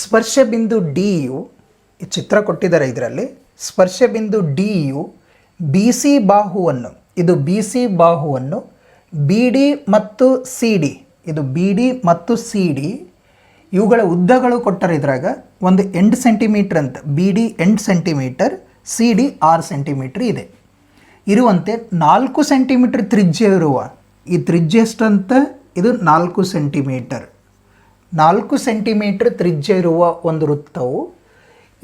ಸ್ಪರ್ಶ ಬಿಂದು D you, ಈ ಚಿತ್ರ ಕೊಟ್ಟಿದ್ದಾರೆ ಇದರಲ್ಲಿ, ಸ್ಪರ್ಶ ಬಿಂದು ಡಿ ಯು ಬಿ ಸಿ ಬಾಹುವನ್ನು, ಇದು ಬಿ ಸಿ ಬಾಹುವನ್ನು ಬಿ ಡಿ ಮತ್ತು ಸಿ ಡಿ ಇದು ಬಿ ಡಿ ಮತ್ತು ಸಿ ಡಿ ಇವುಗಳ ಉದ್ದಗಳು ಕೊಟ್ಟರೆ ಇದ್ರಾಗ ಒಂದು ಎಂಟು ಸೆಂಟಿಮೀಟ್ರ್ ಅಂತ ಬಿ ಡಿ ಎಂಟು ಸೆಂಟಿಮೀಟರ್ ಸಿ ಡಿ ಆರು ಸೆಂಟಿಮೀಟ್ರ್ ಇದೆ. ಇರುವಂತೆ ನಾಲ್ಕು ಸೆಂಟಿಮೀಟರ್ ತ್ರಿಜ್ಯ ಇರುವ, ಈ ತ್ರಿಜ್ಯ ಎಷ್ಟಂತ? ಇದು ನಾಲ್ಕು ಸೆಂಟಿಮೀಟರ್ ನಾಲ್ಕು ಸೆಂಟಿಮೀಟ್ರ್ ತ್ರಿಜ್ಯ ಇರುವ ಒಂದು ವೃತ್ತವು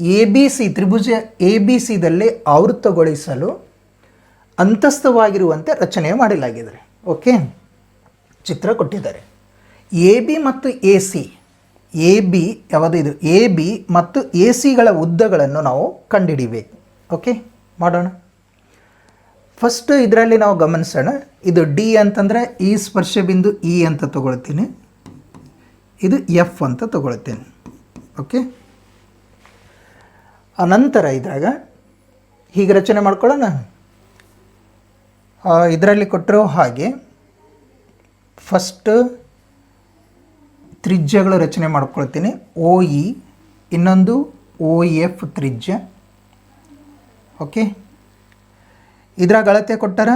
ಎ ಬಿ ಸಿ ತ್ರಿಭುಜ ಎ ಬಿ ಸಿದಲ್ಲಿ ಆವೃತ್ತಗೊಳಿಸಲು ಅಂತಸ್ಥವಾಗಿರುವಂತೆ ರಚನೆ ಮಾಡಲಾಗಿದೆ. ಓಕೆ? ಚಿತ್ರ ಕೊಟ್ಟಿದ್ದಾರೆ. ಎ ಬಿ ಮತ್ತು ಎ ಸಿ ಎ ಬಿ ಯಾವುದು ಇದು? ಎ ಬಿ ಮತ್ತು ಎ ಸಿಗಳ ಉದ್ದಗಳನ್ನು ನಾವು ಕಂಡುಹಿಡಿಬೇಕು ಓಕೆ? ಮಾಡೋಣ. ಫಸ್ಟ್ ಇದರಲ್ಲಿ ನಾವು ಗಮನಿಸೋಣ. ಇದು ಡಿ ಅಂತಂದರೆ ಈ ಸ್ಪರ್ಶ ಬಿಂದು ಇ ಅಂತ ತಗೊಳ್ತೀನಿ. ಇದು ಎಫ್ ಅಂತ ತಗೊಳ್ತೀನಿ. ಓಕೆ ಅನಂತರ ಇದ್ರಾಗ ಹೀಗೆ ರಚನೆ ಮಾಡ್ಕೊಳ್ಳೋಣ. ಇದರಲ್ಲಿ ಕೊಟ್ಟಿರೋ ಹಾಗೆ ಫಸ್ಟ್ ತ್ರಿಜ್ಯಗಳು ರಚನೆ ಮಾಡ್ಕೊಳ್ತೀನಿ. ಓ ಇ ಇನ್ನೊಂದು ಓ ಎಫ್ ತ್ರಿಜ್ಯ. ಓಕೆ ಇದ್ರಾಗ ಅಳತೆ ಕೊಟ್ಟಾರ?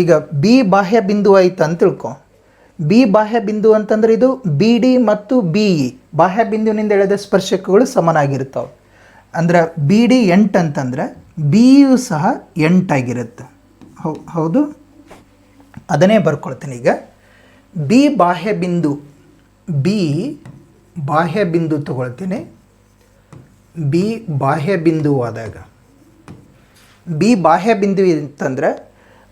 ಈಗ ಬಿ ಬಾಹ್ಯ ಬಿಂದು ಆಯ್ತು ಅಂತ ತಿಳ್ಕೊ. ಬಿ ಬಾಹ್ಯ ಬಿಂದು ಅಂತಂದ್ರೆ ಇದು ಬಿ ಡಿ ಮತ್ತು ಬಿ ಇ. ಬಾಹ್ಯ ಬಿಂದುವಿನಿಂದ ಎಳೆದ ಸ್ಪರ್ಶಕಗಳು ಸಮನಾಗಿರ್ತಾವೆ ಅಂದ್ರೆ ಬಿ ಡಿ ಎಂಟು ಅಂತಂದ್ರೆ ಬಿ ಯು ಸಹ ಎಂಟಾಗಿರುತ್ತೆ ಹೌ, ಹೌದು? ಅದನ್ನೇ ಬರ್ಕೊಳ್ತೀನಿ ಈಗ. ಬಿ ಬಾಹ್ಯ ಬಿಂದು, ಬಿ ಬಾಹ್ಯ ಬಿಂದು ತಗೊಳ್ತೀನಿ. ಬಿ ಬಾಹ್ಯ ಆದಾಗ, ಬಿ ಬಾಹ್ಯ ಬಿಂದು ಅಂತಂದ್ರೆ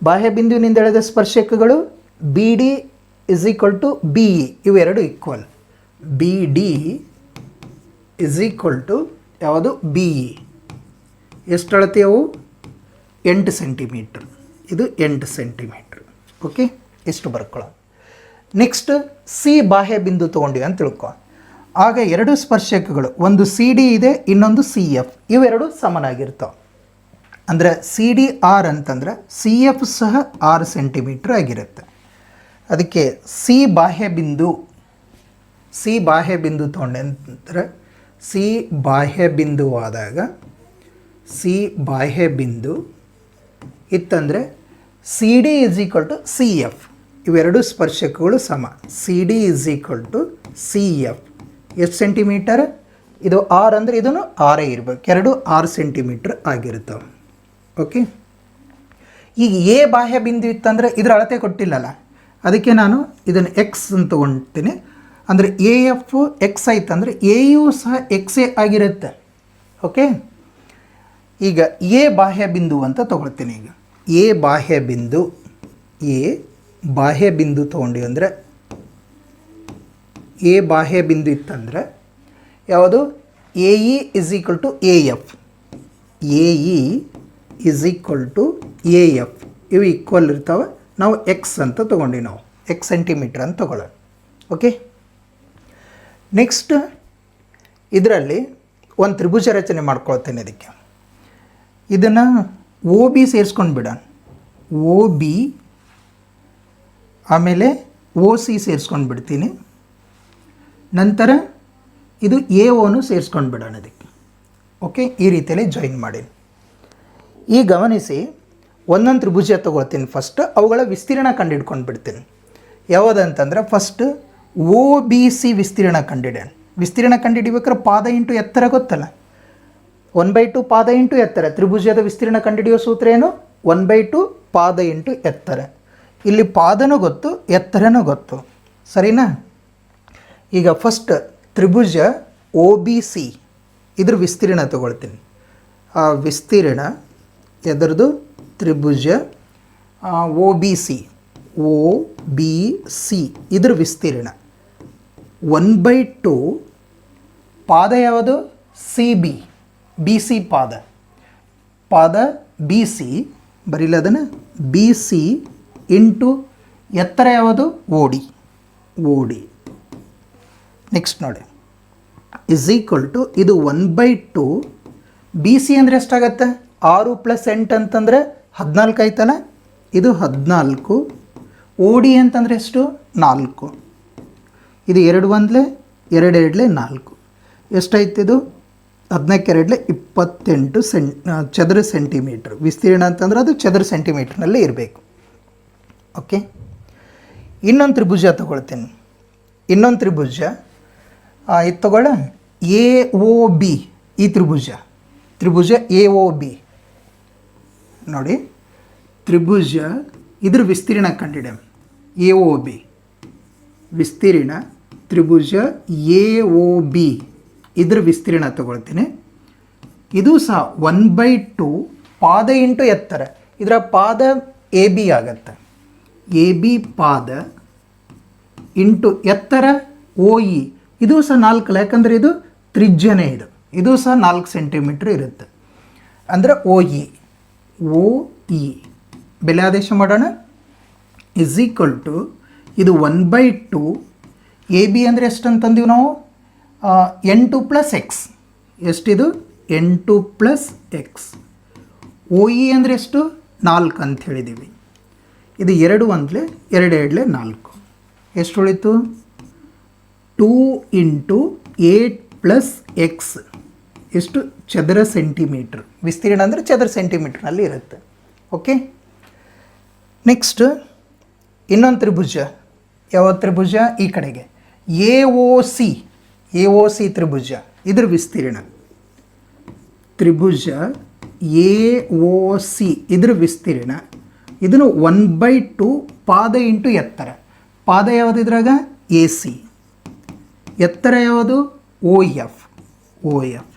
ಬಾಹ್ಯ ಬಿಂದುವಿನಿಂದ ಎಳೆದ ಸ್ಪರ್ಶಕಗಳು B D is equal to B E ಇವೆರಡು equal B D is equal to ಯಾವುದು? ಬಿ ಇ ಎಷ್ಟು ಅಳತೆ ಎಂಟು ಸೆಂಟಿಮೀಟ್ರ್ ಇದು ಎಂಟು ಸೆಂಟಿಮೀಟ್ರ್ ಓಕೆ ಎಷ್ಟು ಬರ್ಕೊಳ್ಳೋ ನೆಕ್ಸ್ಟ್ ಸಿ ಬಾಹ್ಯ ಬಿಂದು ತೊಗೊಂಡಿವಿ ಅಂತ ತಿಳ್ಕೊ. ಆಗ ಎರಡು ಸ್ಪರ್ಶಕಗಳು, ಒಂದು ಸಿ ಡಿ ಇದೆ, ಇನ್ನೊಂದು ಸಿ ಎಫ್ ಇವೆರಡು ಸಮನಾಗಿರ್ತಾವೆ. ಅಂದರೆ ಸಿ ಡಿ ಆರ್ ಅಂತಂದ್ರೆ ಸಿ ಎಫ್ ಸಹ ಆರು ಸೆಂಟಿಮೀಟ್ರ್ ಆಗಿರುತ್ತೆ. ಅದಕ್ಕೆ ಸಿ ಬಾಹ್ಯ ಬಿಂದು, ಸಿ ಬಾಹ್ಯ ಬಿಂದು ತೊಗೊಂಡೆ ಅಂತಂದರೆ ಸಿ ಬಾಹ್ಯ ಬಿಂದು ಆದಾಗ ಸಿ ಬಾಹ್ಯ ಬಿಂದು ಇತ್ತಂದರೆ C D is equal to C F. ಇವೆರಡು ಸ್ಪರ್ಶಕಗಳು ಸಮ. C D is equal to C F. ಎಷ್ಟು ಸೆಂಟಿಮೀಟರ್? ಇದು ಆರ್ ಅಂದರೆ ಇದನ್ನು ಆರೇ ಇರಬೇಕು. ಎರಡು ಆರು ಸೆಂಟಿಮೀಟ್ರ್ ಆಗಿರ್ತವೆ ಓಕೆ? ಈಗ ಎ ಬಾಹ್ಯ ಬಿಂದು ಇತ್ತಂದರೆ ಇದರ ಅಳತೆ ಕೊಟ್ಟಿಲ್ಲಲ್ಲ? ಅದಕ್ಕೆ ನಾನು ಇದನ್ನು ಎಕ್ಸ್ ಅಂತ ತೊಗೊಳ್ತೀನಿ ಅಂದರೆ ಎ ಎಫ್ ಎಕ್ಸ್ ಆಯ್ತು ಅಂದರೆ ಎ ಯು ಸಹ ಎಕ್ಸ್ ಎ ಆಗಿರುತ್ತೆ. ಓಕೆ ಈಗ ಎ ಬಾಹ್ಯ ಬಿಂದು ಅಂತ ತೊಗೊಳ್ತೀನಿ ಈಗ. ಎ ಬಾಹ್ಯ ಬಿಂದು ಎ ಬಾಹ್ಯ ಬಿಂದು ತೊಗೊಂಡು ಅಂದರೆ ಎ ಬಾಹ್ಯ ಬಿಂದು ಇತ್ತಂದರೆ ಯಾವುದು? A E is equal to A F A E is equal to A F ಇವು ಈಕ್ವಲ್ ಇರ್ತಾವೆ. ನಾವು ಎಕ್ಸ್ ಅಂತ ತೊಗೊಂಡಿವಿ ನಾವು. ಎಕ್ಸ್ ಸೆಂಟಿಮೀಟ್ರ್ ಅಂತ ತೊಗೊಳ್ಳೋಣ. ಓಕೆ ನೆಕ್ಸ್ಟ್ ಇದರಲ್ಲಿ ಒಂದು ತ್ರಿಭುಜ ರಚನೆ ಮಾಡ್ಕೊಳ್ತೇನೆ ಅದಕ್ಕೆ ಇದನ್ನು ಓ ಬಿ ಸೇರಿಸ್ಕೊಂಡು ಬಿಡೋಣ. ಓ ಬಿ ಆಮೇಲೆ ಓ ಸಿ ಸೇರಿಸ್ಕೊಂಡು ಬಿಡ್ತೀನಿ. ನಂತರ ಇದು ಎ ಓನು ಸೇರಿಸ್ಕೊಂಡು ಬಿಡೋಣ ಅದಕ್ಕೆ ಓಕೆ ಈ ರೀತಿಯಲ್ಲಿ ಜಾಯಿನ್ ಮಾಡಿ ಈ ಗಮನಿಸಿ ಒಂದೊಂದು ತ್ರಿಭುಜ ತೊಗೊಳ್ತೀನಿ ಫಸ್ಟ್ ಅವುಗಳ ವಿಸ್ತೀರ್ಣ ಕಂಡುಹಿಡ್ಕೊಂಡು ಬಿಡ್ತೀನಿ ಯಾವುದಂತಂದ್ರೆ ಫಸ್ಟ್ ಓ ಬಿ ಸಿ ವಿಸ್ತೀರ್ಣ ಕಂಡಿಡ್ಯಾನ ವಿಸ್ತೀರ್ಣ ಕಂಡುಹಿಡಿಬೇಕಾದ್ರೆ ಪಾದ ಇಂಟು ಎತ್ತರ ಗೊತ್ತಲ್ಲ? ಒನ್ ಬೈ ಟು ಪಾದ ಇಂಟು ಎತ್ತರ. ತ್ರಿಭುಜದ ವಿಸ್ತೀರ್ಣ ಕಂಡುಹಿಡಿಯೋ ಸೂತ್ರ ಏನು? ಒನ್ ಬೈ ಟು ಪಾದ ಇಂಟು ಎತ್ತರ. ಇಲ್ಲಿ ಪಾದನೂ ಗೊತ್ತು, ಎತ್ತರನೂ ಗೊತ್ತು. ಸರಿನಾ? ಈಗ ಫಸ್ಟ್ ತ್ರಿಭುಜ ಒ ಬಿ ಸಿ ಇದ್ರ ವಿಸ್ತೀರ್ಣ ತಗೊಳ್ತೀನಿ. ಆ ವಿಸ್ತೀರ್ಣ ಎದರದು ತ್ರಿಭುಜ O B C. O B C. ಇದ್ರ ವಿಸ್ತೀರ್ಣ. ಒನ್ ಬೈ ಟು ಪಾದ ಯಾವುದು? C B. ಬಿ ಸಿ ಪಾದ. ಪಾದ ಬಿ ಸಿ. ಬರೀಲ್ಲ ಅದನ್ನು. ಬಿ ಸಿ ಇಂಟು ಎತ್ತರ ಯಾವುದು? ಓಡಿ ಓಡಿ ನೆಕ್ಸ್ಟ್ ನೋಡಿ. ಇಸ್ ಈಕ್ವಲ್ ಟು ಇದು one by two B C ಅಂದರೆ ಎಷ್ಟಾಗತ್ತೆ? ಆರು ಪ್ಲಸ್ ಎಂಟು ಅಂತಂದರೆ ಹದಿನಾಲ್ಕು ಆಯ್ತಲ್ಲ? ಇದು ಹದಿನಾಲ್ಕು. ಓ ಡಿ ಅಂತಂದರೆ ಎಷ್ಟು? ನಾಲ್ಕು. ಇದು ಎರಡು ಒಂದಲೇ, ಎರಡು ಎರಡಲೇ ನಾಲ್ಕು. ಎಷ್ಟಾಯ್ತಿದು ಹದಿನಾಲ್ಕು ಎರಡಲೆ ಇಪ್ಪತ್ತೆಂಟು ಸೆಂ ಚದರ ಸೆಂಟಿಮೀಟ್ರ್. ವಿಸ್ತೀರ್ಣ ಅಂತಂದ್ರೆ ಅದು ಚದರ ಸೆಂಟಿಮೀಟ್ರ್ನಲ್ಲೇ ಇರಬೇಕು. ಓಕೆ? ಇನ್ನೊಂದು ತ್ರಿಭುಜ ತಗೊಳ್ತೇನೆ. ಇನ್ನೊಂದು ತ್ರಿಭುಜ. ಇದು ತಗೊಳ್ಳ ಎ ಓ ಬಿ ಈ ತ್ರಿಭುಜ. ತ್ರಿಭುಜ ಎ ಓ ಬಿ ನೋಡಿ, ತ್ರಿಭುಜ ಇದ್ರ ವಿಸ್ತೀರ್ಣ ಕಂಡಿಡೆ ಎ ಒ ಬಿ. ವಿಸ್ತೀರ್ಣ ತ್ರಿಭುಜ ಎ ಓ ಬಿ. ಇದ್ರ ವಿಸ್ತೀರ್ಣ ತಗೊಳ್ತೀನಿ. ಇದು ಸಹ ಒನ್ ಬೈ ಟು ಪಾದ ಇಂಟು ಎತ್ತರ. ಇದರ ಪಾದ ಎ ಬಿ ಆಗತ್ತೆ. ಎ ಬಿ ಪಾದ ಇಂಟು ಎತ್ತರ ಓ ಇ. ಇದು ಸಹ ನಾಲ್ಕಲ್ಲ ಯಾಕಂದರೆ ಇದು ತ್ರಿಜ್ಯನೇ ಇದು. ಇದು ಸಹ ನಾಲ್ಕು ಸೆಂಟಿಮೀಟ್ರ್ ಇರುತ್ತೆ. ಅಂದರೆ ಓ ಇ. ಓ, ಇ. ಬೆಲೆ ಆದೇಶ ಮಾಡೋಣ. ಇಸ್ ಈಕ್ವಲ್ ಟು ಇದು one by two A B ಅಂದರೆ ಎಷ್ಟು ಅಂತಂದೀವಿ ನಾವು? ಎಂಟು ಪ್ಲಸ್ ಎಕ್ಸ್ ಎಷ್ಟಿದು? ಎಂಟು ಪ್ಲಸ್ ಎಕ್ಸ್ ಓ, ಇ ಅಂದರೆ ಎಷ್ಟು? ನಾಲ್ಕು ಅಂತ ಹೇಳಿದ್ದೀವಿ ಇದು ಎರಡು ಒಂದಲೇ, ಎರಡು ಎರಡಲೆ ನಾಲ್ಕು. ಎಷ್ಟು ಉಳಿತು two into eight plus x ಎಷ್ಟು ಚದರ ಸೆಂಟಿಮೀಟ್ರ್, ವಿಸ್ತೀರ್ಣ ಅಂದರೆ ಚದರ ಸೆಂಟಿಮೀಟ್ರ್ನಲ್ಲಿ ಇರುತ್ತೆ. ಓಕೆ ನೆಕ್ಸ್ಟ್ ಇನ್ನೊಂದು ತ್ರಿಭುಜ. ಯಾವ ತ್ರಿಭುಜ? ಈ ಕಡೆಗೆ. A O C A O C ತ್ರಿಭುಜ. ಇದ್ರ ವಿಸ್ತೀರ್ಣ. ತ್ರಿಭುಜ ಎ ಓ ಸಿ ಇದ್ರ ವಿಸ್ತೀರ್ಣ. ಇದನ್ನು ಒನ್ ಬೈ ಟು ಪಾದ ಇಂಟು ಎತ್ತರ. ಪಾದ ಯಾವುದು ಇದ್ರಾಗ? ಎ ಸಿ ಎತ್ತರ ಯಾವುದು? O F O F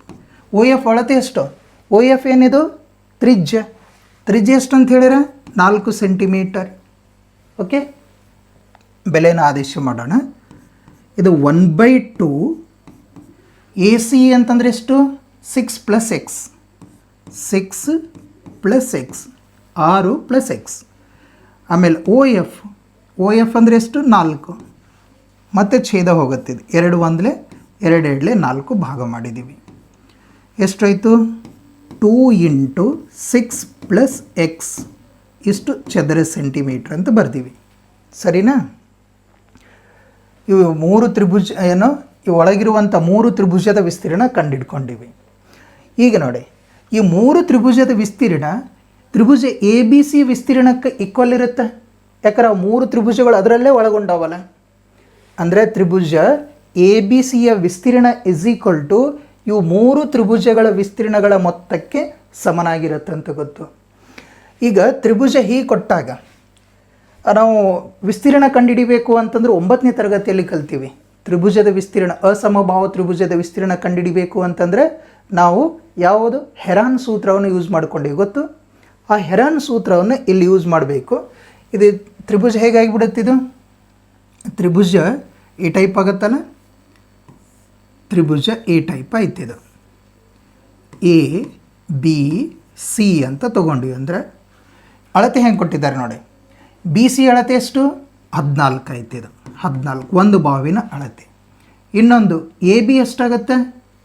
O F ಅಳತೆ ಎಷ್ಟು? ಓ ಎಫ್ ಏನಿದು? ತ್ರಿಜ್ಯ. ತ್ರಿಜ್ಯ ಎಷ್ಟು ಅಂತ ಹೇಳಿರ? ನಾಲ್ಕು ಸೆಂಟಿಮೀಟರ್. ಓಕೆ? ಬೆಲೆನ ಆದೇಶ ಮಾಡೋಣ. ಇದು one by two A C ಅಂತಂದರೆ ಎಷ್ಟು? Six plus x. Six plus x. ಆರು ಪ್ಲಸ್ ಎಕ್ಸ್. ಆಮೇಲೆ ಓ ಎಫ್ ಓ ಎಫ್ ಅಂದರೆ ಎಷ್ಟು? ನಾಲ್ಕು. ಮತ್ತು ಛೇದ ಹೋಗುತ್ತಿದೆ ಎರಡು ಒಂದಲೇ, ಎರಡು ಎರಡಲೆ ನಾಲ್ಕು ಭಾಗ ಮಾಡಿದ್ದೀವಿ. ಎಷ್ಟಾಯಿತು? Two into six plus x ಇಷ್ಟು ಚದರ ಸೆಂಟಿಮೀಟ್ರ್ ಅಂತ ಬರ್ತೀವಿ ಸರಿನಾ? ಇವು ಮೂರು ತ್ರಿಭುಜ, ಏನು, ಈ ಒಳಗಿರುವಂಥ ಮೂರು ತ್ರಿಭುಜದ ವಿಸ್ತೀರ್ಣ ಕಂಡಿಡ್ಕೊಂಡಿವಿ. ಈಗ ನೋಡಿ, ಈ ಮೂರು ತ್ರಿಭುಜದ ವಿಸ್ತೀರ್ಣ, ತ್ರಿಭುಜ ಎ ಬಿ ಸಿ ವಿಸ್ತೀರ್ಣಕ್ಕೆ ಈಕ್ವಲ್ ಇರುತ್ತೆ? ಯಾಕಂದ್ರೆ ಮೂರು ತ್ರಿಭುಜಗಳು ಅದರಲ್ಲೇ ಒಳಗೊಂಡವಲ್ಲ. ಅಂದರೆ ತ್ರಿಭುಜ ಎ ಬಿ ಸಿಯ ವಿಸ್ತೀರ್ಣ ಇಸ್ ಈಕ್ವಲ್ ಟು ಇವು ಮೂರು ತ್ರಿಭುಜಗಳ ವಿಸ್ತೀರ್ಣಗಳ ಮೊತ್ತಕ್ಕೆ ಸಮನಾಗಿರುತ್ತೆ ಅಂತ ಗೊತ್ತು. ಈಗ ತ್ರಿಭುಜ ಹೀಗೆ ಕೊಟ್ಟಾಗ ನಾವು ವಿಸ್ತೀರ್ಣ ಕಂಡುಹಿಡಿಬೇಕು ಅಂತಂದ್ರೆ ಒಂಬತ್ತನೇ ತರಗತಿಯಲ್ಲಿ ಕಲ್ತೀವಿ. ತ್ರಿಭುಜದ ವಿಸ್ತೀರ್ಣ, ಅಸಮಭಾವ ತ್ರಿಭುಜದ ವಿಸ್ತೀರ್ಣ ಕಂಡುಹಿಡಿಬೇಕು ಅಂತಂದರೆ ನಾವು ಯಾವುದು? ಹೆರಾನ್ ಸೂತ್ರವನ್ನು ಯೂಸ್ ಮಾಡ್ಕೊಂಡೀವಿ, ಗೊತ್ತು? ಆ ಹೆರಾನ್ ಸೂತ್ರವನ್ನು ಇಲ್ಲಿ ಯೂಸ್ ಮಾಡಬೇಕು. ಇದು ತ್ರಿಭುಜ ಹೇಗಾಗಿಬಿಡುತ್ತಿದು ತ್ರಿಭುಜ ಈ ಟೈಪ್ ಆಗುತ್ತಲ್ಲ? ತ್ರಿಭುಜ ಎ ಟೈಪ್ ಆಯ್ತಿದು ಎ ಬಿ ಸಿ ಅಂತ ತೊಗೊಂಡ್ವಿ ಅಂದರೆ ಅಳತೆ ಹೆಂಗೆ ಕೊಟ್ಟಿದ್ದಾರೆ ನೋಡಿ. ಬಿ ಸಿ ಅಳತೆ ಎಷ್ಟು? ಹದಿನಾಲ್ಕು ಆಯ್ತಿದು ಹದಿನಾಲ್ಕು, ಒಂದು ಬಾವಿನ ಅಳತೆ. ಇನ್ನೊಂದು ಎ ಬಿ ಎಷ್ಟಾಗತ್ತೆ?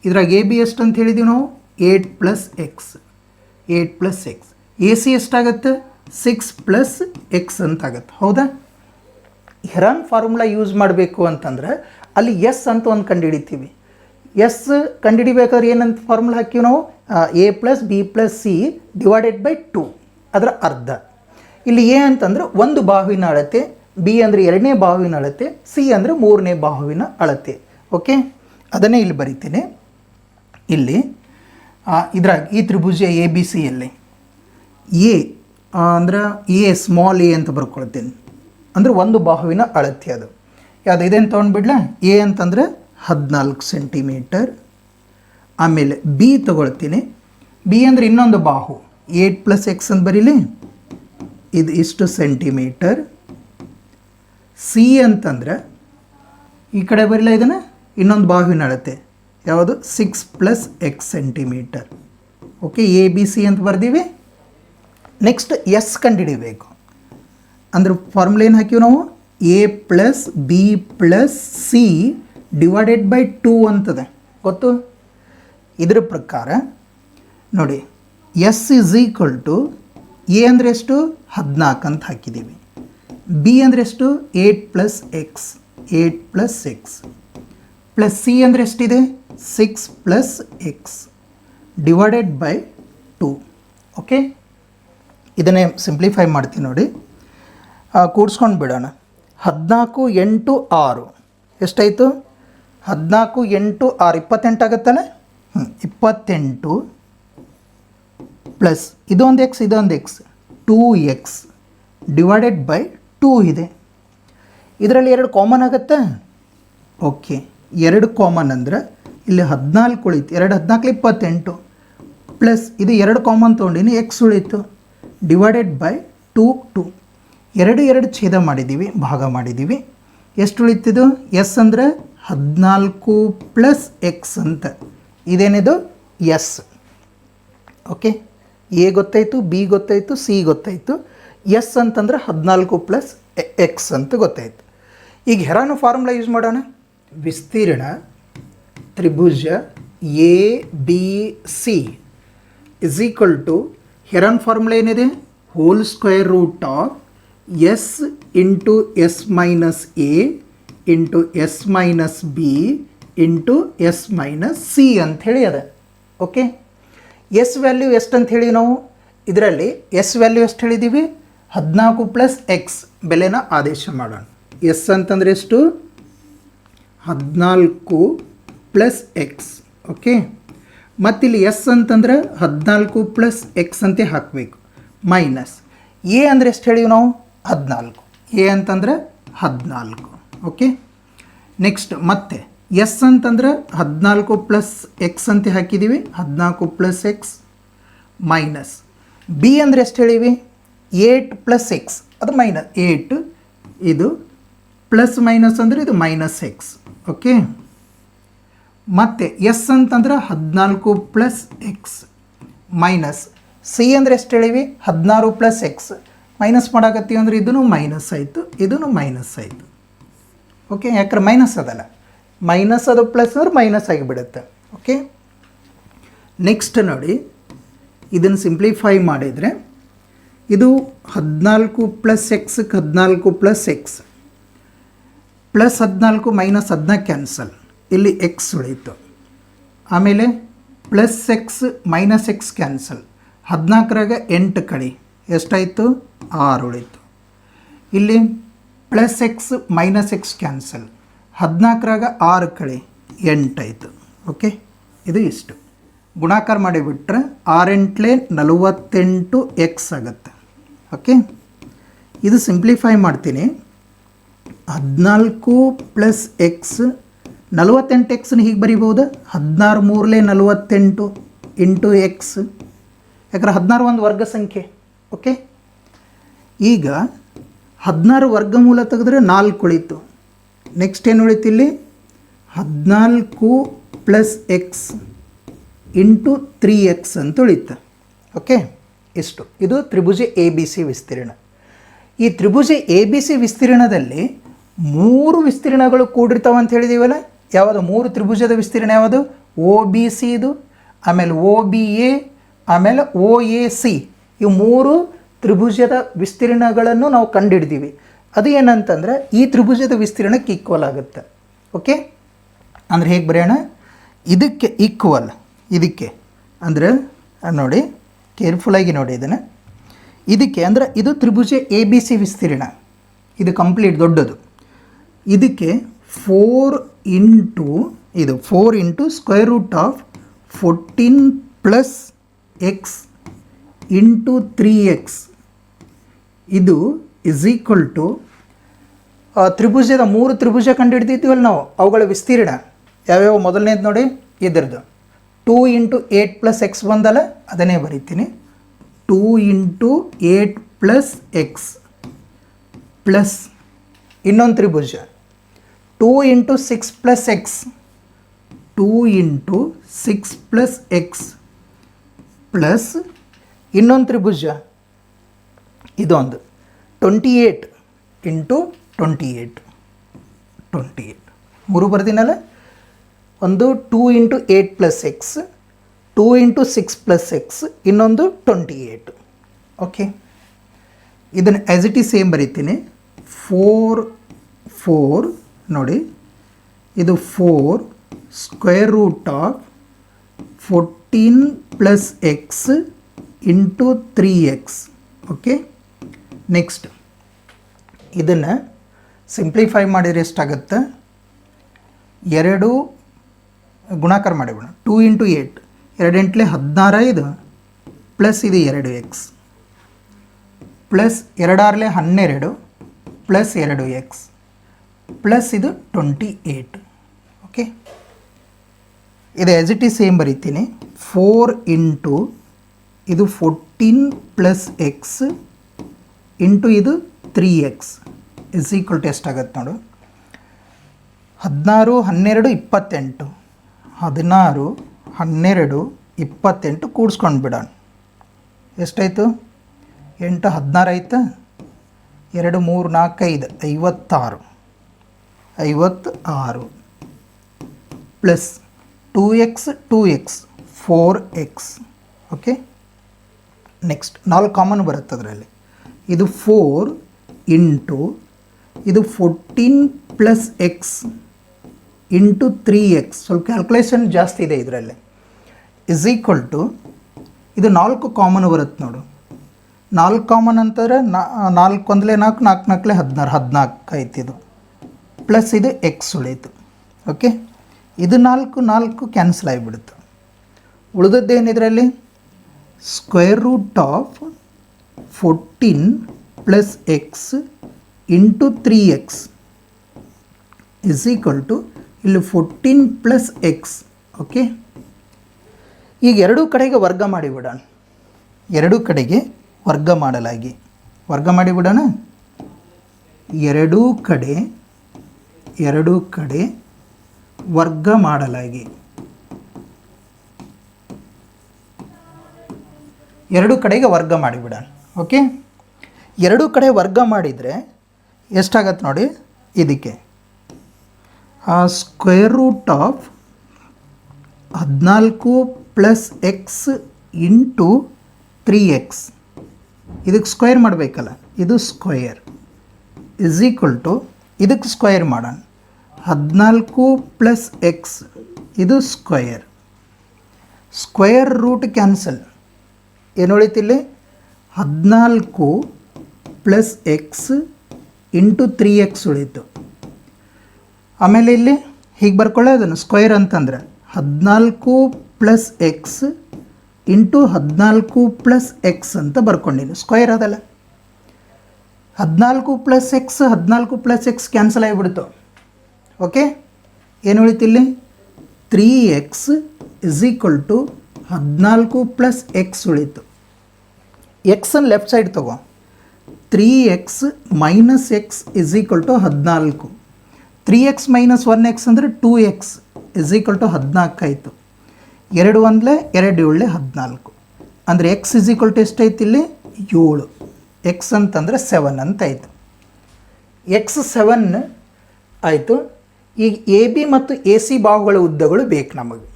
ಇದ್ರಾಗ ಎ ಬಿ ಎಷ್ಟು ಅಂತ ಹೇಳಿದೀವಿ ನಾವು? Eight plus x eight plus x A C ಎಷ್ಟಾಗತ್ತೆ? ಸಿಕ್ಸ್ ಪ್ಲಸ್ ಎಕ್ಸ್ ಅಂತ ಆಗತ್ತೆ ಹೌದಾ ಹೆರಾನ್ ಫಾರ್ಮುಲಾ ಯೂಸ್ ಮಾಡಬೇಕು ಅಂತಂದ್ರೆ ಅಲ್ಲಿ ಎಸ್ ಅಂತ ಒಂದು ಕಂಡುಹಿಡಿತೀವಿ ಎಸ್ ಕಂಡುಹಿಡಿಬೇಕಾದ್ರೆ ಏನಂತ ಫಾರ್ಮುಲಾ ಹಾಕಿವಿ ನಾವು? A plus B plus C divided by two ಅದರ ಅರ್ಧ. ಇಲ್ಲಿ ಎ ಅಂತಂದ್ರೆ ಒಂದು ಬಾಹುವಿನ ಅಳತೆ ಬಿ ಅಂದರೆ ಎರಡನೇ ಬಾಹುವಿನ ಅಳತೆ ಸಿ ಅಂದರೆ ಮೂರನೇ ಬಾಹುವಿನ ಅಳತೆ. ಓಕೆ ಅದನ್ನೇ ಇಲ್ಲಿ ಬರಿತೀನಿ. ಇಲ್ಲಿ ಇದರ ಇದ್ರಾಗ ಈ ತ್ರಿಭುಜ ಎ ಬಿ ಸಿಯಲ್ಲಿ ಎ ಅಂದ್ರೆ ಎ ಸ್ಮಾಲ್ ಎ ಅಂತ ಬರ್ಕೊಳ್ತೀನಿ. ಅಂದ್ರೆ ಒಂದು ಬಾಹುವಿನ ಅಳತೆ ಅದು. ಯಾವುದು ಇದೇನು ತೊಗೊಂಡ್ಬಿಡ್ಲಾ ಎ ಅಂತಂದ್ರೆ ಹದಿನಾಲ್ಕು ಸೆಂಟಿಮೀಟರ್. ಆಮೇಲೆ ಬಿ ತಗೊಳ್ತೀನಿ. ಬಿ ಅಂದರೆ ಇನ್ನೊಂದು ಬಾಹು. ಏಟ್ ಪ್ಲಸ್ ಎಕ್ಸ್ ಅಂತ ಬರೀಲಿ? ಇದು ಇಷ್ಟು ಸೆಂಟಿಮೀಟರ್. ಸಿ ಅಂತಂದ್ರೆ, ಈ ಕಡೆ ಬರಲಿಲ್ಲ ಇದನ್ನು? ಇನ್ನೊಂದು ಬಾಹುವಿನ ಅಳತೆ ಯಾವುದು? Six plus x centimetre. Okay A B C ಅಂತ ಬರ್ದೀವಿ. ನೆಕ್ಸ್ಟ್ ಎಸ್ ಕಂಡುಹಿಡಿಬೇಕು. ಅಂದ್ರೆ ಫಾರ್ಮುಲಾ ಏನು ಹಾಕಿವಿ ನಾವು? A plus B plus C divided by two ಅಂತದೆ. ಗೊತ್ತು? ಇದರ ಪ್ರಕಾರ ನೋಡಿ S is equal to A ಅಂದರೆ ಎಷ್ಟು? ಹದಿನಾಲ್ಕು ಅಂತ ಹಾಕಿದ್ದೀವಿ. ಬಿ ಅಂದರೆ ಎಷ್ಟು? Eight plus x eight plus x plus C ಅಂದರೆ ಎಷ್ಟಿದೆ? Six plus x divided by two okay ಇದನ್ನೇ ಸಿಂಪ್ಲಿಫೈ ಮಾಡ್ತೀನಿ ನೋಡಿ. ಕೂಡ್ಸ್ಕೊಂಡು ಬಿಡೋಣ. ಹದಿನಾಲ್ಕು ಎಂಟು ಆರು. ಎಷ್ಟಾಯಿತು? ಹದಿನಾಲ್ಕು ಎಂಟು ಆರು ಇಪ್ಪತ್ತೆಂಟು ಆಗುತ್ತಲ್ಲ ಹ್ಞೂ ಇಪ್ಪತ್ತೆಂಟು ಪ್ಲಸ್ ಇದೊಂದು ಎಕ್ಸ್ ಇದೊಂದು x two x divided by two ಇದೆ. ಇದರಲ್ಲಿ ಎರಡು ಕಾಮನ್ ಆಗುತ್ತಾ? ಓಕೆ, ಎರಡು ಕಾಮನ್ ಅಂದ್ರೆ ಇಲ್ಲಿ ಹದಿನಾಲ್ಕು ಉಳಿತು, ಎರಡು ಹದಿನಾಲ್ಕು ಇಪ್ಪತ್ತೆಂಟು ಪ್ಲಸ್ ಇದು ಎರಡು ಕಾಮನ್ ತೊಗೊಂಡಿನಿ ಎಕ್ಸ್ ಉಳಿತು, ಡಿವೈಡೆಡ್ ಬೈ ಟೂ ಟು ಎರಡು ಎರಡು ಛೇದ ಮಾಡಿದ್ದೀವಿ, ಭಾಗ ಮಾಡಿದ್ದೀವಿ. ಎಷ್ಟು ಉಳಿತಿದ್ದು ಎಸ್ ಅಂದರೆ ಹದಿನಾಲ್ಕು ಪ್ಲಸ್ ಎಕ್ಸ್ ಅಂತ. ಇದೇನಿದು? ಎಸ್. ಓಕೆ? ಎ ಗೊತ್ತಾಯಿತು, ಬಿ ಗೊತ್ತಾಯಿತು, ಸಿ ಗೊತ್ತಾಯಿತು. ಎಸ್ ಅಂತಂದ್ರೆ ಹದಿನಾಲ್ಕು ಪ್ಲಸ್ ಎಕ್ಸ್ ಅಂತ ಗೊತ್ತಾಯಿತು. ಈಗ ಹೆರಾನು ಫಾರ್ಮುಲಾ ಯೂಸ್ ಮಾಡೋಣ. ವಿಸ್ತೀರ್ಣ, ತ್ರಿಭುಜ, A, B, C. Is equal to Heron formula ಏನಿದೆ? Whole square root of S into S minus A into S minus B into S minus C ಅಂಥೇಳಿ ಅದ. ಓಕೆ? ಎಸ್ ವ್ಯಾಲ್ಯೂ ಎಷ್ಟು ಅಂತ ಹೇಳಿ ನಾವು? ಇದರಲ್ಲಿ ಎಸ್ ವ್ಯಾಲ್ಯೂ ಎಷ್ಟು ಹೇಳಿದ್ದೀವಿ ಹದಿನಾಲ್ಕು ಪ್ಲಸ್ ಎಕ್ಸ್ ಬೆಲೆನ ಆದೇಶ ಮಾಡೋಣ. ಎಸ್ ಅಂತಂದರೆ ಎಷ್ಟು? ಹದಿನಾಲ್ಕು ಪ್ಲಸ್ ಎಕ್ಸ್. ಓಕೆ? ಮತ್ತಿಲ್ಲಿ ಎಸ್ ಅಂತಂದ್ರೆ ಹದಿನಾಲ್ಕು ಪ್ಲಸ್ ಎಕ್ಸ್ ಅಂತ ಹಾಕಬೇಕು. ಮೈನಸ್. ಎ ಅಂದರೆ ಎಷ್ಟು ಹೇಳಿವಿ ನಾವು? ಹದಿನಾಲ್ಕು. ಎ ಅಂತಂದ್ರೆ ಹದಿನಾಲ್ಕು. ಓಕೆ ನೆಕ್ಸ್ಟ್ ಮತ್ತೆ. ಎಸ್ ಅಂತಂದ್ರೆ ಹದಿನಾಲ್ಕು ಪ್ಲಸ್ ಎಕ್ಸ್ ಅಂತ ಹಾಕಿದ್ದೀವಿ ಹದಿನಾಲ್ಕು ಪ್ಲಸ್ ಎಕ್ಸ್ ಮೈನಸ್ ಬಿ ಅಂದರೆ ಎಷ್ಟು ಹೇಳಿವಿ? ಏಟ್ ಪ್ಲಸ್ ಎಕ್ಸ್ ಅದು ಮೈನಸ್ ಏಟ್ ಇದು ಪ್ಲಸ್ ಮೈನಸ್ ಅಂದರೆ ಇದು ಮೈನಸ್ ಎಕ್ಸ್ ಓಕೆ ಮತ್ತು ಎಸ್ ಅಂತಂದ್ರೆ ಹದಿನಾಲ್ಕು ಪ್ಲಸ್ ಎಕ್ಸ್ ಮೈನಸ್ ಸಿ ಅಂದರೆ ಎಷ್ಟು ಹೇಳಿವಿ? ಹದಿನಾರು ಪ್ಲಸ್ ಎಕ್ಸ್ ಮೈನಸ್ ಮಾಡಾಕತ್ತೀವಿ ಅಂದರೆ ಇದೂ ಮೈನಸ್ ಆಯಿತು. ಇದೂ ಮೈನಸ್ ಆಯಿತು. ಓಕೆ ಯಾಕಂದ್ರೆ ಮೈನಸ್ ಅದಲ್ಲ? ಮೈನಸ್ ಅದು ಪ್ಲಸ್ ಅಂದ್ರೆ ಮೈನಸ್ ಆಗಿಬಿಡುತ್ತೆ. ಓಕೆ ನೆಕ್ಸ್ಟ್ ನೋಡಿ ಇದನ್ನು ಸಿಂಪ್ಲಿಫೈ ಮಾಡಿದರೆ, ಇದು ಹದಿನಾಲ್ಕು ಪ್ಲಸ್ ಎಕ್ಸ್ಗೆ ಹದಿನಾಲ್ಕು ಪ್ಲಸ್ ಎಕ್ಸ್ ಪ್ಲಸ್ ಹದಿನಾಲ್ಕು ಮೈನಸ್ ಹದಿನಾಲ್ಕು ಕ್ಯಾನ್ಸಲ್ ಇಲ್ಲಿ ಎಕ್ಸ್ ಉಳೀತು. ಆಮೇಲೆ plus x minus x cancel ಹದಿನಾಲ್ಕರಾಗ ಎಂಟು ಕಳಿ. ಎಷ್ಟಾಯಿತು? ಆರು ಉಳೀತು. ಇಲ್ಲಿ plus x minus x cancel ಹದಿನಾಲ್ಕರಾಗ ಆರು ಕಳೆ ಎಂಟಾಯಿತು ಓಕೆ ಇದು ಇಷ್ಟು. ಗುಣಾಕಾರ ಮಾಡಿಬಿಟ್ರೆ ಆರೆಂಟ್ಲೆ ನಲವತ್ತೆಂಟು ಎಕ್ಸ್ ಆಗುತ್ತೆ. ಓಕೆ ಇದು ಸಿಂಪ್ಲಿಫೈ ಮಾಡ್ತೀನಿ. ಹದಿನಾಲ್ಕು ಪ್ಲಸ್ ಎಕ್ಸ್ ನಲವತ್ತೆಂಟು ಎಕ್ಸ್ನ ಹೀಗೆ ಬರಿಬೋದು. ಹದಿನಾರು ಮೂರಲೇ ನಲವತ್ತೆಂಟು ಇಂಟು ಎಕ್ಸ್ ಯಾಕಂದ್ರೆ ಹದಿನಾರು ಒಂದು ವರ್ಗ ಸಂಖ್ಯೆ. ಓಕೆ ಈಗ ಹದಿನಾರು ವರ್ಗಮೂಲ ತೆಗೆದ್ರೆ ನಾಲ್ಕು ಉಳಿತು. ನೆಕ್ಸ್ಟ್ ಏನು ಉಳಿತು ಇಲ್ಲಿ? ಹದಿನಾಲ್ಕು plus x into three x ಅಂತ ಉಳಿತು. ಓಕೆ ಇಷ್ಟು. ಇದು ತ್ರಿಭುಜ ಎ ಬಿ ಸಿ ವಿಸ್ತೀರ್ಣ. ಈ ತ್ರಿಭುಜ ಎ ಬಿ ಸಿ ವಿಸ್ತೀರ್ಣದಲ್ಲಿ ಮೂರು ವಿಸ್ತೀರ್ಣಗಳು ಕೂಡಿರ್ತಾವೆ ಅಂತ ಹೇಳಿದೀವಲ್ಲ? ಯಾವುದು? ಮೂರು ತ್ರಿಭುಜದ ವಿಸ್ತೀರ್ಣ ಯಾವುದು? ಓ ಬಿ ಸಿ ಇದು ಆಮೇಲೆ ಓ ಬಿ ಎ ಆಮೇಲೆ ಓ ಎ ಸಿ ಇವು ಮೂರು ತ್ರಿಭುಜದ ವಿಸ್ತೀರ್ಣಗಳನ್ನು ನಾವು ಕಂಡುಹಿಡ್ದೀವಿ ಅದು ಏನಂತಂದ್ರೆ ಈ ತ್ರಿಭುಜದ ವಿಸ್ತೀರ್ಣಕ್ಕೆ ಈಕ್ವಲ್ ಆಗುತ್ತೆ. ಓಕೆ ಅಂದರೆ ಹೇಗೆ ಬರೆಯೋಣ? ಇದಕ್ಕೆ ಈಕ್ವಲ್ ಇದಕ್ಕೆ. ಅಂದರೆ ನೋಡಿ ಕೇರ್ಫುಲ್ಲಾಗಿ ನೋಡಿ ಇದನ್ನು. ಇದಕ್ಕೆ ಅಂದರೆ ಇದು ತ್ರಿಭುಜ ಎ ಬಿ ಸಿ ವಿಸ್ತೀರ್ಣ. ಇದು ಕಂಪ್ಲೀಟ್ ದೊಡ್ಡದು. ಇದಕ್ಕೆ ಫೋರ್ ಇಂಟು ಇದು four into square root of fourteen plus x into three x ಇದು ಇಸ್ ಈಕ್ವಲ್ ಟು ತ್ರಿಭುಜದ ಮೂರು ತ್ರಿಭುಜ ಕಂಡು ಹಿಡಿದಿದ್ದೀವಲ್ಲ ನಾವು, ಅವುಗಳ ವಿಸ್ತೀರ್ಣ. ಯಾವ್ಯಾವ ಮೊದಲನೇದು ನೋಡಿ? ಇದ್ರದ್ದು. Two into eight plus x ಬಂದಲ್ಲ, ಅದನ್ನೇ ಬರೀತೀನಿ. Two into eight plus x plus ಇನ್ನೊಂದು ತ್ರಿಭುಜ. Two into six plus x two into six plus x plus ಇನ್ನೊಂದು ತ್ರಿಭುಜ. ಇದೊಂದು. Twenty eight into twenty eight twenty eight ಮೂರು ಬರ್ದಿನಲ್ಲ? ಒಂದು two into eight plus x two into six plus x ಇನ್ನೊಂದು twenty eight okay ಇದನ್ನು as it is same ಬರೀತೀನಿ. Four four ನೋಡಿ. ಇದು four square root of fourteen plus x into three x okay next ಇದನ್ನು simplify ಮಾಡಿದರೆ ಎಷ್ಟಾಗುತ್ತೆ? ಎರಡು ಗುಣಾಕಾರ ಮಾಡಿಬಿಡೋಣ. ಟೂ ಇಂಟು ಏಟ್ ಎರಡು ಎಂಟ್ಲೆ ಹದಿನಾರು ಇದು. ಪ್ಲಸ್ ಇದು ಎರಡು ಎಕ್ಸ್ ಪ್ಲಸ್ ಎರಡಾರ್ಲೆ ಹನ್ನೆರಡು. ಪ್ಲಸ್ ಎರಡು ಎಕ್ಸ್ ಪ್ಲಸ್ ಇದು ಟ್ವೆಂಟಿ ಏಯ್ಟ್ ಓಕೆ ಇದು ಎಸ್ ಇಟ್ ಈಸ್ ಸೇಮ್ ಬರೀತೀನಿ. ಫೋರ್ ಇಂಟು ಇದು ಫೋರ್ಟೀನ್ ಪ್ಲಸ್ ಎಕ್ಸ್ ಇಂಟು ಇದು three x is equal to ಎಷ್ಟಾಗತ್ತೆ ನೋಡು? ಹದಿನಾರು, ಹನ್ನೆರಡು, ಇಪ್ಪತ್ತೆಂಟು. ಹದಿನಾರು, ಹನ್ನೆರಡು, ಇಪ್ಪತ್ತೆಂಟು ಕೂಡಿಸ್ಕೊಂಡು ಬಿಡೋಣ. ಎಷ್ಟಾಯಿತು? ಎಂಟು, ಹದಿನಾರು ಆಯ್ತು? ಎರಡು, ಮೂರು, ನಾಲ್ಕು, ಐದು, ಐವತ್ತಾರು. ಐವತ್ತು ಆರು plus two x two x four x okay next ನಾಲ್ಕು ಕಾಮನ್ ಬರುತ್ತೆ ಅದರಲ್ಲಿ ಇದು ಫೋರ್ ಇಂಟು ಇದು fourteen plus x into three x ಸ್ವಲ್ಪ ಕ್ಯಾಲ್ಕುಲೇಷನ್ ಜಾಸ್ತಿ ಇದೆ ಇದರಲ್ಲಿ. ಇಸ್ ಈಕ್ವಲ್ ಟು ಇದು ನಾಲ್ಕು ಕಾಮನ್ ಬರುತ್ತೆ ನೋಡು. ನಾಲ್ಕು ಕಾಮನ್ ಅಂತಂದರೆ ನಾಲ್ಕು ಒಂದಲೇ ನಾಲ್ಕು ನಾಲ್ಕು ನಾಲ್ಕಲೇ ಹದಿನಾರು, ಹದಿನಾಲ್ಕು ಆಯ್ತಿದು ಪ್ಲಸ್ ಇದು ಎಕ್ಸ್ ಉಳೀತು. ಓಕೆ ಇದು ನಾಲ್ಕು ನಾಲ್ಕು ಕ್ಯಾನ್ಸಲ್ ಆಗಿಬಿಡುತ್ತೆ. ಉಳಿದದ್ದೇನಿದ್ರಲ್ಲಿ square root of fourteen plus x into three x equal to ಇಲ್ಲಿ ಫೋರ್ಟೀನ್ ಪ್ಲಸ್ ಎಕ್ಸ್ ಓಕೆ ಈಗ ಎರಡೂ ಕಡೆಗೆ ವರ್ಗ ಮಾಡಿಬಿಡೋಣ ಎರಡೂ ಕಡೆಗೆ ವರ್ಗ ಮಾಡಲಾಗಿ. ವರ್ಗ ಮಾಡಿಬಿಡೋಣ ಎರಡೂ ಕಡೆ ಎರಡೂ ಕಡೆ ವರ್ಗ ಮಾಡಲಾಗಿ. ಎರಡೂ ಕಡೆಗೆ ವರ್ಗ ಮಾಡಿಬಿಡೋಣ ಓಕೆ? ಎರಡೂ ಕಡೆ ವರ್ಗ ಮಾಡಿದರೆ ಎಷ್ಟಾಗತ್ತೆ ನೋಡಿ, ಇದಕ್ಕೆ. ಸ್ಕ್ವೇರ್ ರೂಟ್ ಆಫ್ ಹದಿನಾಲ್ಕು plus x into three x ಇದಕ್ಕೆ ಸ್ಕ್ವೇರ್ ಮಾಡಬೇಕಲ್ಲ, ಇದು ಸ್ಕ್ವೇರ್ ಇಸ್ ಈಕ್ವಲ್ ಟು ಇದಕ್ಕೆ ಸ್ಕ್ವೇರ್ ಮಾಡೋಣ. ಹದಿನಾಲ್ಕು ಪ್ಲಸ್ ಎಕ್ಸ್ ಇದು ಸ್ಕ್ವೇರ್ ಸ್ಕ್ವೇರ್ ರೂಟ್ ಕ್ಯಾನ್ಸಲ್ ಏನು ಉಳಿತಿಲ್ಲಿ ಹದಿನಾಲ್ಕು plus x into three x ಉಳಿತು. ಆಮೇಲೆ ಇಲ್ಲಿ ಹೀಗೆ ಬರ್ಕೊಳ್ಳೋದನ್ನು ಸ್ಕ್ವೇರ್ ಅಂತಂದರೆ ಹದಿನಾಲ್ಕು ಪ್ಲಸ್ ಎಕ್ಸ್ ಇಂಟು ಹದಿನಾಲ್ಕು ಪ್ಲಸ್ ಎಕ್ಸ್ ಅಂತ ಬರ್ಕೊಂಡಿನಿ ಸ್ಕ್ವೇರ್ ಅದಲ್ಲ. ಹದಿನಾಲ್ಕು ಪ್ಲಸ್ ಎಕ್ಸ್ ಹದಿನಾಲ್ಕು ಪ್ಲಸ್ ಎಕ್ಸ್ ಕ್ಯಾನ್ಸಲ್ ಆಗಿಬಿಡ್ತು. ಓಕೆ ಏನು ಉಳಿತಿಲ್ಲಿ three x is equal to ಹದಿನಾಲ್ಕು ಪ್ಲಸ್ ಎಕ್ಸ್ ಉಳೀತು. ಎಕ್ಸನ್ನು ಲೆಫ್ಟ್ ಸೈಡ್ ತಗೋ. Three x minus x is equal to ಹದಿನಾಲ್ಕು. Three x minus one x ಅಂದರೆ two x is equal to ಹದಿನಾಲ್ಕು ಆಯಿತು. ಎರಡು ಒಂದಲೇ ಎರಡು ಏಳಲೆ ಹದಿನಾಲ್ಕು. ಅಂದರೆ ಎಕ್ಸ್ ಇಸ್ ಈಕ್ವಲ್ ಟು ಎಷ್ಟೈತಿ ಇಲ್ಲಿ? ಏಳು. ಎಕ್ಸ್ ಅಂತಂದರೆ ಸೆವೆನ್ ಅಂತ ಆಯಿತು. ಎಕ್ಸ್ ಸೆವೆನ್ ಆಯಿತು. ಈಗ ಎ ಬಿ ಮತ್ತು ಎ ಸಿ ಬಾಹುಗಳ ಉದ್ದಗಳು ಬೇಕು ನಮಗೆ.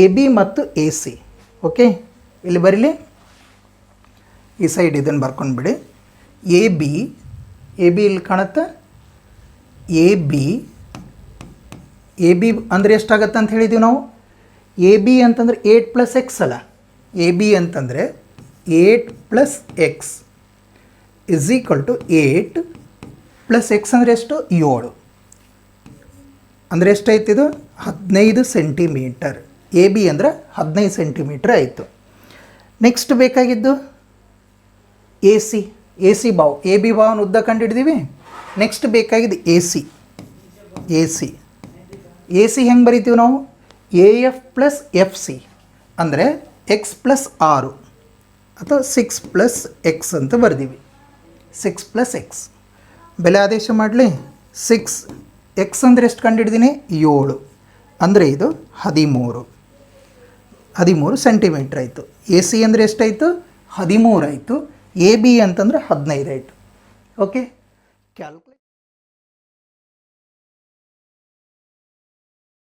ಎ ಬಿ ಮತ್ತು ಎ ಸಿ ಓಕೆ ಇಲ್ಲಿ ಬರಲಿ. ಈ ಸೈಡ್ ಇದನ್ನು ಬರ್ಕೊಂಡ್ಬಿಡಿ ಎ ಬಿ ಎ ಬಿ ಇಲ್ಲಿ ಕಾಣುತ್ತೆ? ಎ ಬಿ ಎ ಬಿ ಅಂದರೆ ಎಷ್ಟಾಗತ್ತೆ ಅಂತ ಹೇಳಿದ್ದೀವಿ ನಾವು? ಎ ಬಿ ಅಂತಂದರೆ ಏಟ್ ಪ್ಲಸ್ ಎಕ್ಸ್ ಅಲ್ಲ. ಎ ಬಿ ಅಂತಂದರೆ eight plus x is equal to eight plus x ಅಂದರೆ ಎಷ್ಟು? ಏಳು. ಅಂದರೆ ಎಷ್ಟಾಯ್ತಿದು ಹದಿನೈದು ಸೆಂಟಿಮೀಟರ್ ಎ ಬಿ ಅಂದರೆ ಹದಿನೈದು ಸೆಂಟಿಮೀಟ್ರ್ ಆಯಿತು. ನೆಕ್ಸ್ಟ್ ಬೇಕಾಗಿದ್ದು? ಎ ಸಿ ಎ ಸಿ ಬಾವು ಎ ಬಿ ಭಾವನ ಉದ್ದ ಕಂಡುಹಿಡಿದೀವಿ ನೆಕ್ಸ್ಟ್ ಬೇಕಾಗಿದ್ದು A C A C A C ಹೆಂಗೆ ಬರಿತೀವಿ ನಾವು? A F plus F C ಅಂದರೆ ಎಕ್ಸ್ ಪ್ಲಸ್ ಆರು ಅಥವಾ ಸಿಕ್ಸ್ ಪ್ಲಸ್ ಎಕ್ಸ್ ಅಂತ ಬರೆದೀವಿ. ಸಿಕ್ಸ್ ಪ್ಲಸ್ ಎಕ್ಸ್ ಬೆಲೆ ಆದೇಶ ಮಾಡಲಿ. ಸಿಕ್ಸ್ ಎಕ್ಸ್ ಅಂದರೆ ಎಷ್ಟು ಕಂಡುಹಿಡ್ದೀನಿ ಏಳು. ಅಂದರೆ ಇದು ಹದಿಮೂರು. ಹದಿಮೂರು ಸೆಂಟಿಮೀಟ್ರ್ ಆಯಿತು. ಎ ಸಿ ಅಂದರೆ ಎಷ್ಟಾಯಿತು? ಹದಿಮೂರು ಆಯಿತು ಎ ಬಿ ಅಂತಂದರೆ ಹದಿನೈದು ಆಯಿತು. Okay calculate